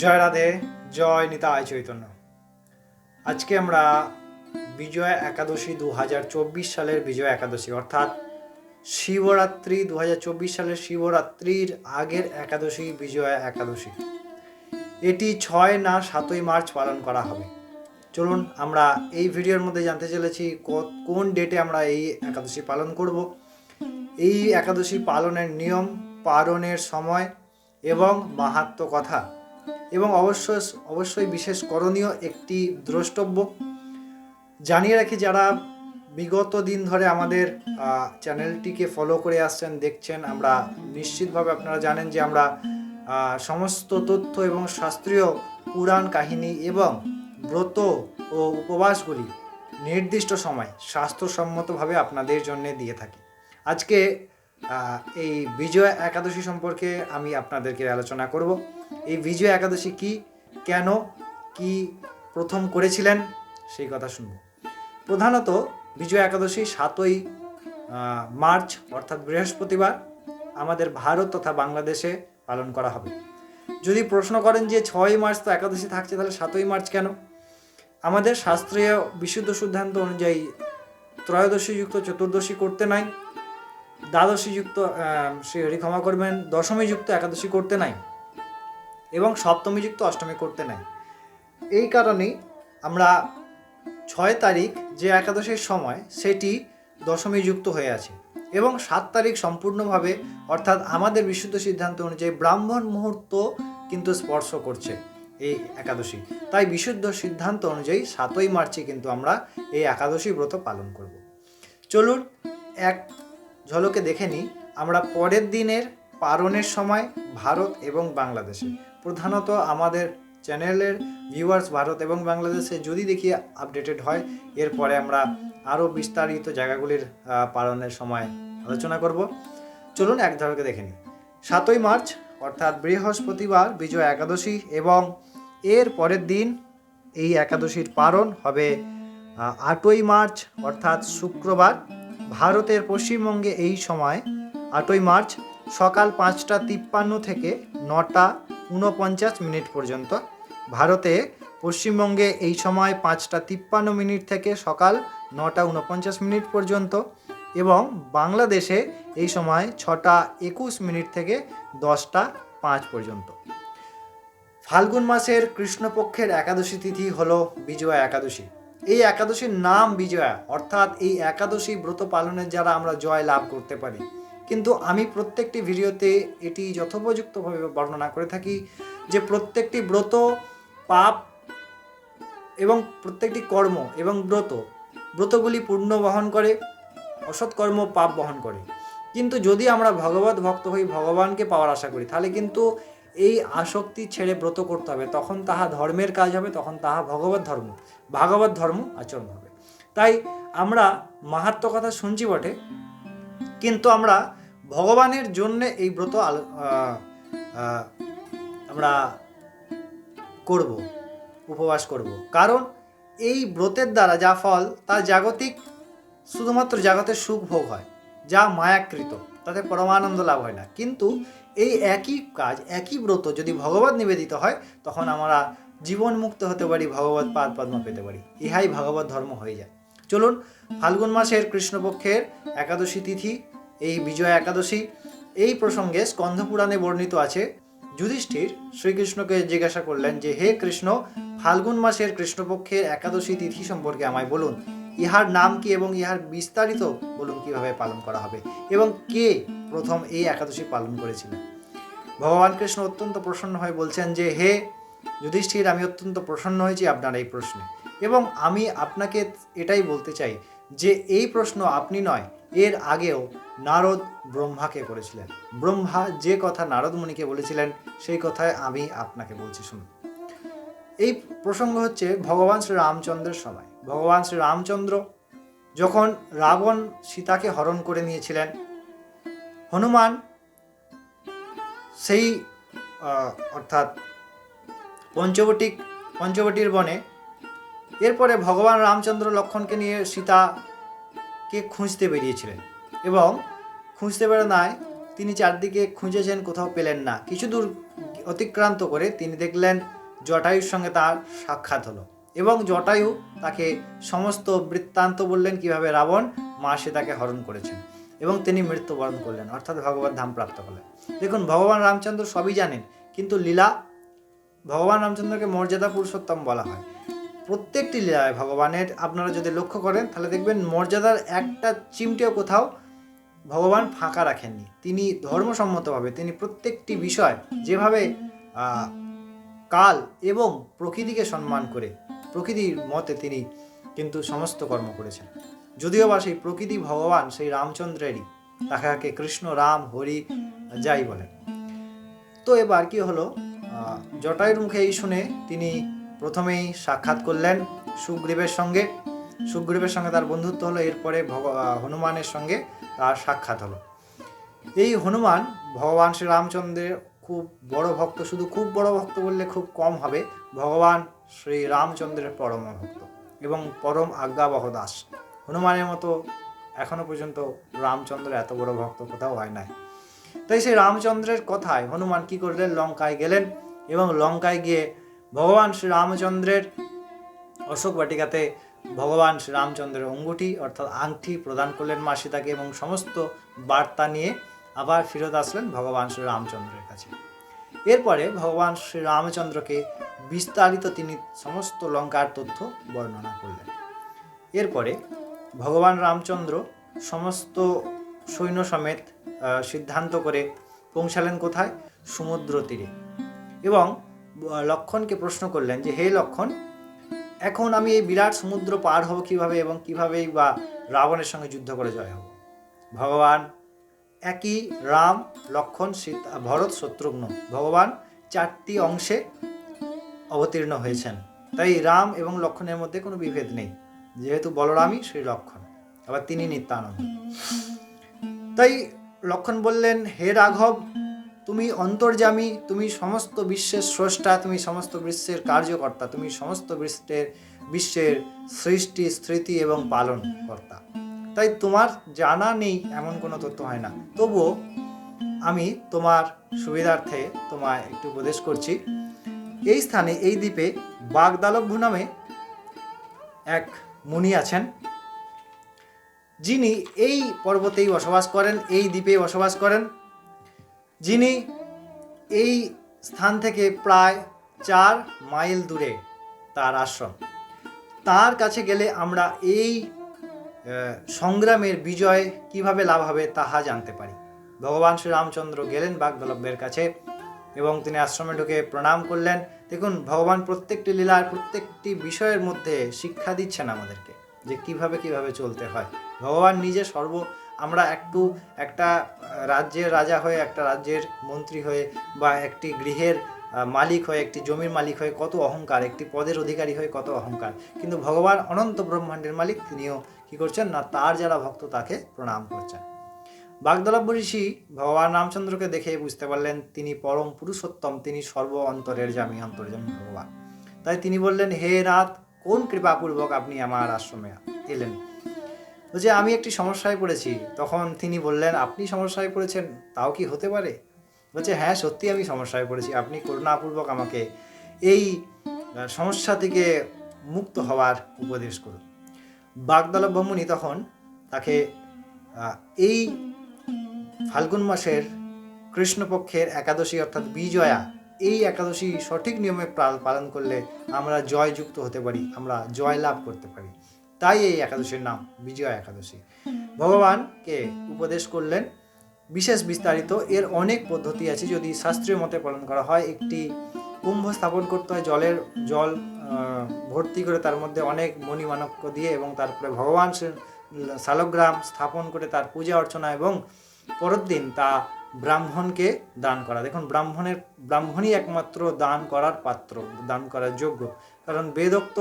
জয় রাধে, জয় নিতাই চৈতন্য। আজকে আমরা বিজয় একাদশী দু হাজার চব্বিশ সালের বিজয় একাদশী, অর্থাৎ শিবরাত্রি দু হাজার চব্বিশ সালের শিবরাত্রির আগের একাদশী বিজয়া একাদশী। এটি ছয় না সাতই মার্চ পালন করা হবে। চলুন আমরা এই ভিডিওর মধ্যে জানতে চলেছি কোন ডেটে আমরা এই একাদশী পালন করব। এই একাদশী পালনের নিয়ম, পালনের সময় এবং মাহাত্ম কথা। এবং অবশ্য অবশ্যই বিশেষ করণীয় একটি দ্রষ্টব্য। জানিয়ে রাখি, যারা বিগত দিন ধরে আমাদের চ্যানেলটিকে ফলো করে আসছেন, দেখছেন, আমরা নিশ্চিতভাবে আপনারা জানেন যে আমরা সমস্ত তথ্য এবং শাস্ত্রীয় পুরাণ কাহিনী এবং ব্রত ও উপবাসগুলি নির্দিষ্ট সময় স্বাস্থ্যসম্মতভাবে আপনাদের জন্য দিয়ে থাকি। আজকে এই বিজয়া একাদশী সম্পর্কে আমি আপনাদেরকে আলোচনা করব। এই বিজয়া একাদশী কি, কেন, কি প্রথম করেছিলেন, সেই কথা শুনব। প্রধানত বিজয়া একাদশী সাতই মার্চ, অর্থাৎ বৃহস্পতিবার, আমাদের ভারত তথা বাংলাদেশে পালন করা হবে। যদি প্রশ্ন করেন যে ছয় মার্চ তো একাদশী থাকছে, তাহলে সাতই মার্চ কেন? আমাদের শাস্ত্রীয় বিশুদ্ধ সিদ্ধান্ত অনুযায়ী ত্রয়োদশী যুক্ত চতুর্দশী করতে নাই। দ্বাদশী যুক্ত আহ, শ্রী হরি ক্ষমা করবেন দশমী যুক্ত একাদশী করতে নাই এবং সপ্তমী যুক্ত অষ্টমী করতে নাই। এই কারণেই আমরা ছয় তারিখ যে একাদশীর সময় সেটি দশমী যুক্ত হয়ে আছে এবং সাত তারিখ সম্পূর্ণভাবে অর্থাৎ আমাদের বিশুদ্ধ সিদ্ধান্ত অনুযায়ী ব্রাহ্মণ মুহূর্ত কিন্তু স্পর্শ করছে এই একাদশী। তাই বিশুদ্ধ সিদ্ধান্ত অনুযায়ী সাতই মার্চে কিন্তু আমরা এই একাদশী ব্রত পালন করব। চলুন এক ঝলকে দেখে নিই, আমরা পরের দিনের পালনের সময় ভারত এবং বাংলাদেশে। প্রধানত আমাদের চ্যানেলের ভিউয়ার্স ভারত এবং বাংলাদেশে যদি দেখি আপডেটেড হয়, এরপরে আমরা আরও বিস্তারিত জায়গাগুলির পালনের সময় আলোচনা করব। চলুন এক ঝলকে দেখে নিই। সাতই মার্চ, অর্থাৎ বৃহস্পতিবার, বিজয় একাদশী এবং এর পরের দিন এই একাদশীর পালন হবে আটই মার্চ, অর্থাৎ শুক্রবার। ভারতের পশ্চিমবঙ্গে এই সময় আটই মার্চ সকাল পাঁচটা তিপ্পান্ন থেকে নটা উনপঞ্চাশ মিনিট পর্যন্ত। ভারতে পশ্চিমবঙ্গে এই সময় পাঁচটা তিপ্পান্ন মিনিট থেকে সকাল নটা উনপঞ্চাশ মিনিট পর্যন্ত এবং বাংলাদেশে এই সময় ছটা একুশ মিনিট থেকে দশটা পাঁচ পর্যন্ত। ফাল্গুন মাসের কৃষ্ণপক্ষের একাদশী তিথি হলো বিজয়া একাদশী। এই একাদশীর নাম বিজয়া, অর্থাৎ এই একাদশী ব্রত পালনের দ্বারা আমরা জয় লাভ করতে পারি। কিন্তু আমি প্রত্যেকটি ভিডিওতে এটি যথোপযুক্তভাবে বর্ণনা করে থাকি যে প্রত্যেকটি ব্রত পাপ এবং প্রত্যেকটি কর্ম এবং ব্রত, ব্রতগুলি পূর্ণ বহন করে, অসৎ কর্ম পাপ বহন করে। কিন্তু যদি আমরা ভগবত ভক্ত হই, ভগবানকে পাওয়ার আশা করি, তাহলে কিন্তু এই আসক্তি ছেড়ে ব্রত করতে হবে, তখন তাহা ধর্মের কাজ হবে, তখন তাহা ভগবত ধর্ম, ভাগবত ধর্ম আচরণ হবে। তাই আমরা মাহাত্ম কথা শুনছি বটে, কিন্তু আমরা ভগবানের জন্য এই ব্রত আমরা করব, উপবাস করব। কারণ এই ব্রতের দ্বারা যা ফল, তা জাগতিক, শুধুমাত্র জাগতের সুখ ভোগ হয়, যা মায়াকৃত। তাতে পরমানন্দ লাভ হয় না। কিন্তু এই একই কাজ একই ব্রত যদি ভগবত নিবেদিত হয় তখন আমরা জীবন মুক্ত হতে পারি ভগবত পাদ পদ্ম পেতে পারি। ইহাই ভগবত ধর্ম হয়ে যায়। চলুন ফাল্গুন মাসের কৃষ্ণপক্ষের একাদশী তিথি এই বিজয়া একাদশী এই প্রসঙ্গে স্কন্ধপুরাণে বর্ণিত আছে। যুধিষ্ঠির শ্রীকৃষ্ণকে জিজ্ঞাসা করলেন যে হে কৃষ্ণ ফাল্গুন মাসের কৃষ্ণপক্ষের একাদশী তিথি সম্পর্কে আমায় বলুন। ইহার নাম কি এবং ইহার বিস্তারিত বলুন কীভাবে পালন করা হবে এবং কে প্রথম এই একাদশী পালন করেছিলেন ভগবান কৃষ্ণ অত্যন্ত প্রসন্ন হয়ে বলছেন যে, হে যুধিষ্ঠির, আমি অত্যন্ত প্রসন্ন হয়েছি আপনার এই প্রশ্নে এবং আমি আপনাকে এটাই বলতে চাই যে, এই প্রশ্ন আপনি নয়, এর আগেও নারদ ব্রহ্মাকে করেছিলেন। ব্রহ্মা যে কথা নারদ মুনিকে বলেছিলেন, সেই কথায় আমি আপনাকে বলছি। শুনুন। এই প্রসঙ্গ হচ্ছে ভগবান শ্রী রামচন্দ্রের সময়। ভগবান শ্রী রামচন্দ্র যখন রাবণ সীতাকে হরণ করে নিয়েছিলেন, হনুমান সেই অর্থাৎ পঞ্চবটিক, পঞ্চবটির বনে এরপরে ভগবান রামচন্দ্র লক্ষণকে নিয়ে সীতাকে খুঁজতে বেরিয়েছিলেন এবং খুঁজতে বেরোনায় তিনি চারদিকে খুঁজেছেন, কোথাও পেলেন না। কিছু দূর অতিক্রান্ত করে তিনি দেখলেন জটায়ুর সঙ্গে তার সাক্ষাৎ হলো এবং জটায়ু তাকে সমস্ত বৃত্তান্ত বললেন কীভাবে রাবণ, মা সীতাকে হরণ করেছেন এবং তিনি মৃত্যুবরণ করলেন, অর্থাৎ ভগবান ধাম প্রাপ্ত হলেন। দেখুন, ভগবান রামচন্দ্র সবই জানেন, কিন্তু লীলা ভগবান রামচন্দ্রকে মর্যাদা পুরুষোত্তম বলা হয়। প্রত্যেকটি লীলায় ভগবানের, আপনারা যদি লক্ষ্য করেন, তাহলে দেখবেন মর্যাদার একটা চিমটেও কোথাও ভগবান ফাঁকা রাখেননি। তিনি ধর্মসম্মতভাবে, তিনি প্রত্যেকটি বিষয় যেভাবে কাল এবং প্রকৃতিকে সম্মান করে, প্রকৃতির মতে তিনি কিন্তু সমস্ত কর্ম করেছেন। যদিও বা সেই প্রকৃতি ভগবান সেই রামচন্দ্রেরই, তাকে কৃষ্ণ, রাম, হরি, যাই বলেন। তো এবার কি হলো? জটায়ুর মুখে এই শুনে তিনি প্রথমেই সাক্ষাৎ করলেন সুগ্রীবের সঙ্গে। সুগ্রীবের সঙ্গে তার বন্ধুত্ব হলো, এরপরে ভগ হনুমানের সঙ্গে তার সাক্ষাৎ হলো। এই হনুমান ভগবান শ্রী রামচন্দ্রের খুব বড় ভক্ত, শুধু খুব বড় ভক্ত বললে খুব কম হবে। ভগবান শ্রী রামচন্দ্রের পরম ভক্ত এবং পরম আজ্ঞাবহ দাস। হনুমানের মতো এখনও পর্যন্ত রামচন্দ্র এত বড় ভক্ত কোথাও হয় নাই। তাই সেই রামচন্দ্রের কথায় হনুমান কি করলেন? লঙ্কায় গেলেন এবং লঙ্কায় গিয়ে ভগবান শ্রী রামচন্দ্রের অশোক বাটিকাতে ভগবান শ্রী রামচন্দ্রের অঙ্গুটি অর্থাৎ আংটি প্রদান করলেন মা সীতাকে এবং সমস্ত বার্তা নিয়ে আবার ফেরত আসলেন ভগবান শ্রী রামচন্দ্রের কাছে। এরপরে ভগবান শ্রী রামচন্দ্রকে বিস্তারিত তিনি সমস্ত লঙ্কার তথ্য বর্ণনা করলেন। এরপরে ভগবান রামচন্দ্র সমস্ত সৈন্য সমেত সিদ্ধান্ত করে পৌঁছালেন কোথায়? সমুদ্র তীরে। এবং লক্ষণকে প্রশ্ন করলেন যে, হে লক্ষণ, এখন আমি এই বিরাট সমুদ্র পার হব কীভাবে এবং কিভাবেই বা রাবণের সঙ্গে যুদ্ধ করে জয় হব? ভগবান একই রাম, লক্ষণ, সীতা, ভরত, শত্রুঘ্ন। ভগবান চারটি অংশে অবতীর্ণ হয়েছেন। তাই রাম এবং লক্ষণের মধ্যে কোনো বিভেদ নেই। যেহেতু বলরামই সেই লক্ষণ, আবার তিনি নিত্যানন্দ। তাই লক্ষণ বললেন, হে রাঘব, তুমি অন্তর্যামী, তুমি সমস্ত বিশ্বের স্রষ্টা, তুমি সমস্ত বিশ্বের কার্যকর্তা, তুমি সমস্ত বিশ্বের বিশ্বের সৃষ্টি, স্মৃতি এবং পালন কর্তা তাই তোমার জানা নেই এমন কোনো তথ্য হয় না। তবুও আমি তোমার সুবিধার্থে তোমায় একটু উপদেশ করছি। এই স্থানে, এই দ্বীপে বাগদালভ্য নামে এক মুনি আছেন। যিনি এই পর্বতেই বসবাস করেন, এই দ্বীপে বসবাস করেন। যিনি এই স্থান থেকে প্রায় চার মাইল দূরে তার আশ্রম। তার কাছে গেলে আমরা এই সংগ্রামের বিজয় কীভাবে লাভ হবে তাহা জানতে পারি। ভগবান শ্রীরামচন্দ্র গেলেন বাগদলভ্যের কাছে এবং তিনি আশ্রমে ঢুকে প্রণাম করলেন। দেখুন, ভগবান প্রত্যেকটি লীলার প্রত্যেকটি বিষয়ের মধ্যে শিক্ষা দিচ্ছেন আমাদেরকে যে কীভাবে কীভাবে চলতে হয়। ভগবান নিজে সর্ব, আমরা একটু একটা রাজ্যের রাজা হয়ে, একটা রাজ্যের মন্ত্রী হয়ে বা একটি গৃহের মালিক হয়ে, একটি জমির মালিক হয়ে কত অহংকার, একটি পদের অধিকারী হয়ে কত অহংকার। কিন্তু ভগবান অনন্ত ব্রহ্মাণ্ডের মালিক তিনিও কি করছেন? না, তার যারা ভক্ত তাকে প্রণাম করছেন। বাগদলভ্য ঋষি ভগবান রামচন্দ্রকে দেখে বুঝতে পারলেন তিনি পরম পুরুষোত্তম, তিনি সর্ব অন্তরের জামি অন্তর্জামী ভগবান। তাই তিনি বললেন, হে রাত কোন কৃপাপূর্বক আপনি আমার আশ্রমে এলেন? বলছে আমি একটি সমস্যায় পড়েছি, তখন তিনি বললেন, আপনি সমস্যায় পড়েছেন, তাও কি হতে পারে? বলছে হ্যাঁ সত্যি আমি সমস্যায় পড়েছি, আপনি করুণাপূর্বক আমাকে এই সমস্যা থেকে মুক্ত হওয়ার উপদেশ করুন। বাগদলভ মুনি তখন তাকে এই ফাল্গুন মাসের কৃষ্ণপক্ষের একাদশী অর্থাৎ বিজয়া, এই একাদশী সঠিক নিয়মে পাল- পালন করলে আমরা জয়যুক্ত হতে পারি, আমরা জয় লাভ করতে পারি। তাই এই একাদশীর নাম, বিজয়া একাদশী। ভগবানকে উপদেশ করলেন, বিশেষ বিস্তারিত এর অনেক পদ্ধতি আছে যদি শাস্ত্রীয় মতে পালন করা হয়, একটি কুম্ভ স্থাপন করতে হয়, জলের জল ভর্তি করে তার মধ্যে অনেক মণিমাণক্য দিয়ে এবং তারপরে ভগবান শালগ্রাম স্থাপন করে তার পূজা অর্চনা এবং পরের দিন তা ব্রাহ্মণকে দান করা। দেখুন, ব্রাহ্মণের, ব্রাহ্মণই একমাত্র দান করার পাত্র, দান করার যোগ্য। কারণ বেদোক্ত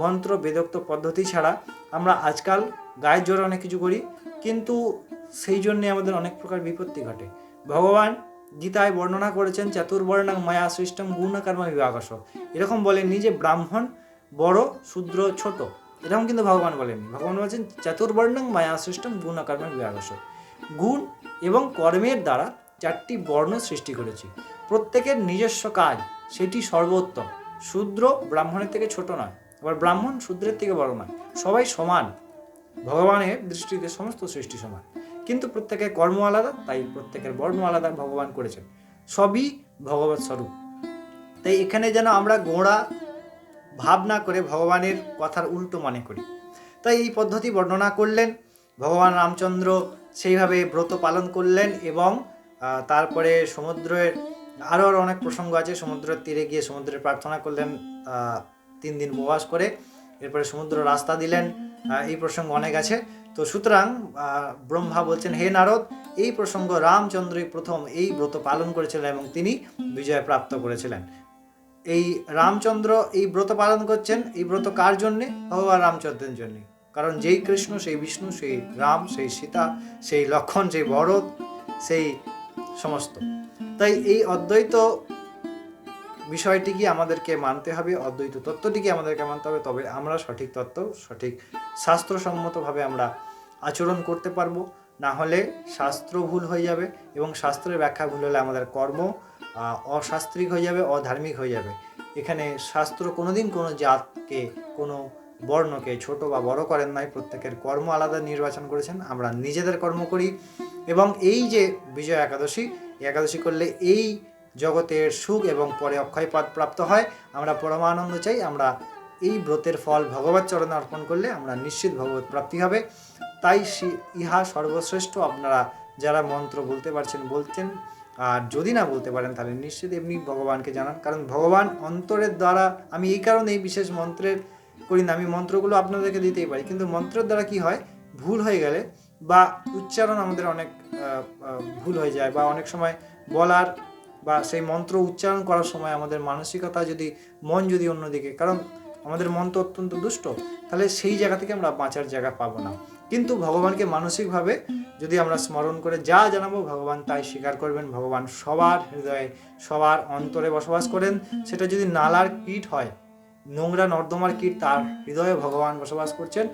মন্ত্র, বেদোক্ত পদ্ধতি ছাড়া আমরা আজকাল গায়ের জোরে অনেক কিছু করি, কিন্তু সেই জন্যে আমাদের অনেক প্রকার বিপত্তি ঘটে। ভগবান গীতায় বর্ণনা করেছেন, চতুর্বর্ণাং মায়া সৃষ্টম গুণকর্ম বিভাগস। এরকম বলেননি যে ব্রাহ্মণ, বড়, শূদ্র, ছোট। এরকম কিন্তু ভগবান বলেননি। ভগবান বলছেন, চতুর্বর্ণাং মায়া সৃষ্টম গুণকর্ম বিভাগস। গুণ এবং কর্মের দ্বারা চারটি বর্ণ সৃষ্টি করেছি। প্রত্যেকের নিজস্ব কাজ, সেটি সর্বোত্তম। শূদ্র ব্রাহ্মণের থেকে ছোট নয়, আবার ব্রাহ্মণ শূদ্রের থেকে বড় নয়। সবাই সমান। ভগবানের দৃষ্টিতে সমস্ত সৃষ্টি সমান। কিন্তু প্রত্যেকের কর্ম আলাদা, তাই প্রত্যেকের বর্ণ আলাদা ভগবান করেছেন। সবই ভগবত স্বরূপ। তাই এখানে যেন আমরা গোড়া ভাবনা করে ভগবানের কথার উল্টো মনে করি। তাই এই পদ্ধতি বর্ণনা করলেন, ভগবান রামচন্দ্র সেইভাবে ব্রত পালন করলেন এবং তারপরে সমুদ্রের আরও আরও অনেক প্রসঙ্গ আছে, সমুদ্রের তীরে গিয়ে সমুদ্রে প্রার্থনা করলেন তিন দিন উপবাস করে, এরপরে সমুদ্র রাস্তা দিলেন এই প্রসঙ্গ অনেক আছে। তো সুতরাং ব্রহ্মা বলছেন হে নারদ এই প্রসঙ্গ রামচন্দ্রই প্রথম এই ব্রত পালন করেছিলেন এবং তিনি বিজয় প্রাপ্ত করেছিলেন। এই রামচন্দ্র এই ব্রত পালন করছেন এই ব্রত কার জন্যে? ভগবান রামচন্দ্রের জন্যে। কারণ যেই কৃষ্ণ সেই বিষ্ণু সেই রাম সেই সীতা সেই লক্ষণ সেই ভরত সেই সমস্ত। তাই এই অদ্বৈত বিষয়টিকে আমাদেরকে মানতে হবে, অদ্বৈত তত্ত্বটিকে আমাদেরকে মানতে হবে, তবে আমরা সঠিক তত্ত্ব, সঠিক শাস্ত্রসম্মতভাবে আমরা আচরণ করতে পারব। না হলে শাস্ত্র ভুল হয়ে যাবে এবং শাস্ত্রের ব্যাখ্যা ভুল হলে আমাদের কর্ম অশাস্ত্রিক হয়ে যাবে, অধার্মিক হয়ে যাবে। এখানে শাস্ত্র কোনোদিন কোনো জাতকে, কোনো বর্ণকে ছোট বা বড় করেন নাই, প্রত্যেকের কর্ম আলাদা নির্বাচন করেছেন, আমরা নিজেদের কর্ম করি। এবং এই যে বিজয় একাদশী একাদশী করলে এই জগতের সুখ এবং পরে অক্ষয় পদ প্রাপ্ত হয়। আমরা পরমানন্দ চাই, আমরা এই ব্রতের ফল ভগবত চরণে অর্পণ করলে আমরা নিশ্চিত ভগবত প্রাপ্তি হবে। তাই ইহা সর্বশ্রেষ্ঠ। আপনারা যারা মন্ত্র বলতে পারছেন বলছেন আর যদি না বলতে পারেন, তাহলে নিশ্চিত এমনি ভগবানকে জানান। কারণ ভগবান অন্তরের দ্বারা, আমি এই কারণে এই বিশেষ মন্ত্রের করি না, আমি মন্ত্রগুলো আপনাদেরকে দিতেই পারি। কিন্তু মন্ত্রের দ্বারা কি হয়? ভুল হয়ে গেলে বা উচ্চারণ আমাদের অনেক ভুল হয়ে যায় বা অনেক সময় বলার বা সেই মন্ত্র উচ্চারণ করার সময় আমাদের মানসিকতা যদি, মন যদি অন্যদিকে, কারণ আমাদের মন তো অত্যন্ত দুষ্ট, তাহলে সেই জায়গা থেকে আমরা বাঁচার জায়গা পাবো না। কিন্তু ভগবানকে মানসিকভাবে যদি আমরা স্মরণ করে যা জানাব, ভগবান তাই স্বীকার করবেন, ভগবান সবার হৃদয়ে, সবার অন্তরে বসবাস করেন। সেটা যদি নালার কীট হয়, নোংরা নর্দমার কীট, তার হৃদয়ে ভগবান বসবাস করছেন।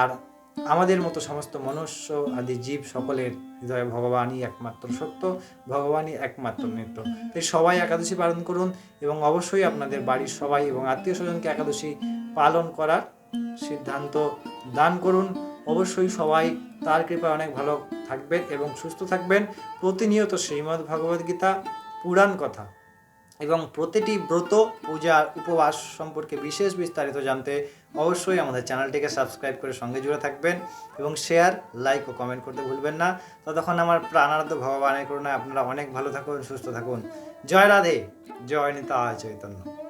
আর আমাদের মতো সমস্ত মনুষ্য, আদি জীব সকলের হৃদয়ে ভগবানই একমাত্র সত্য, ভগবানই একমাত্র নিত্য। তাই সবাই একাদশী পালন করুন এবং অবশ্যই আপনাদের বাড়ির সবাই এবং আত্মীয় স্বজনকে একাদশী পালন করার সিদ্ধান্ত দান করুন। অবশ্যই সবাই তার কৃপায় অনেক ভালো থাকবেন এবং সুস্থ থাকবেন। প্রতিনিয়ত শ্রীমদ্ ভগবদ গীতা পুরাণ কথা। এবং প্রতিটি ব্রত, পূজা, উপবাস সম্পর্কে বিশেষ বিস্তারিত জানতে অবশ্যই আমাদের চ্যানেলটিকে সাবস্ক্রাইব করে সঙ্গে জুড়ে থাকবেন এবং শেয়ার, লাইক ও কমেন্ট করতে ভুলবেন না। ততক্ষণ আমার প্রাণারাধ্য ভগবানের করুন আপনারা অনেক ভালো থাকুন, সুস্থ থাকুন। জয় রাধে, জয় নিতা চৈতন্য।